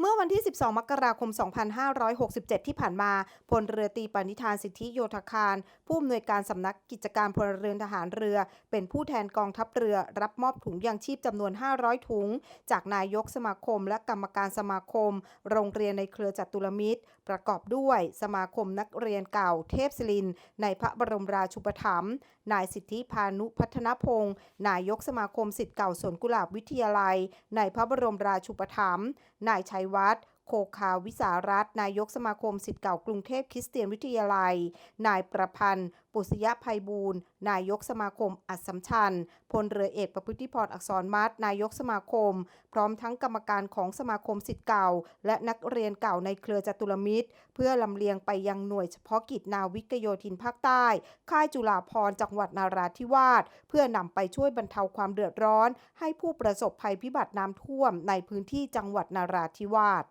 เมื่อวันที่ 12 มกราคม 2567 ที่ผ่านมา พลเรือตีปณิธานสิทธิโยธคาร ผู้อำนวยการสำนักกิจการพลเรือนทหารเรือ เป็นผู้แทนกองทัพเรือ รับมอบถุงยางชีพจำนวน 500 ถุง จากนายกสมาคม และกรรมการสมาคม โรงเรียนในเครือจัตุรมิตร ประกอบด้วยสมาคมนักเรียนเก่าเทพศิริน ในพระบรมราชูปถัมภ์ นายสิทธิพานุพัฒนพงศ์ นายกสมาคมสิทธิ์เก่าสวนกุหลาบวิทยาลัย ในพระบรมราชูปถัมภ์ นายชัยวัด โคคาวิสารัตนายกสมาคมสิทธิ์เก่ากรุงเทพคริสเตียนวิทยาลัย นายประพันธ์ ปุษยภัยบูรณ์ นายกสมาคมอัสสัมชัญพลเรือเอกประพฤติพรอักษรมัดนายกสมาคม พร้อมทั้งกรรมการของสมาคมสิทธิ์เก่า และนักเรียนเก่าในเครือจตุรมิตร เพื่อลำเลียงไปยังหน่วยเฉพาะกิจนาวิกโยธินภาคใต้ ค่ายจุฬาภรจังหวัดนาราธิวาสเพื่อนำไปช่วยบรรเทาความเดือดร้อน ให้ผู้ประสบภัยพิบัติน้ำท่วมในพื้นที่จังหวัดนาราธิวาส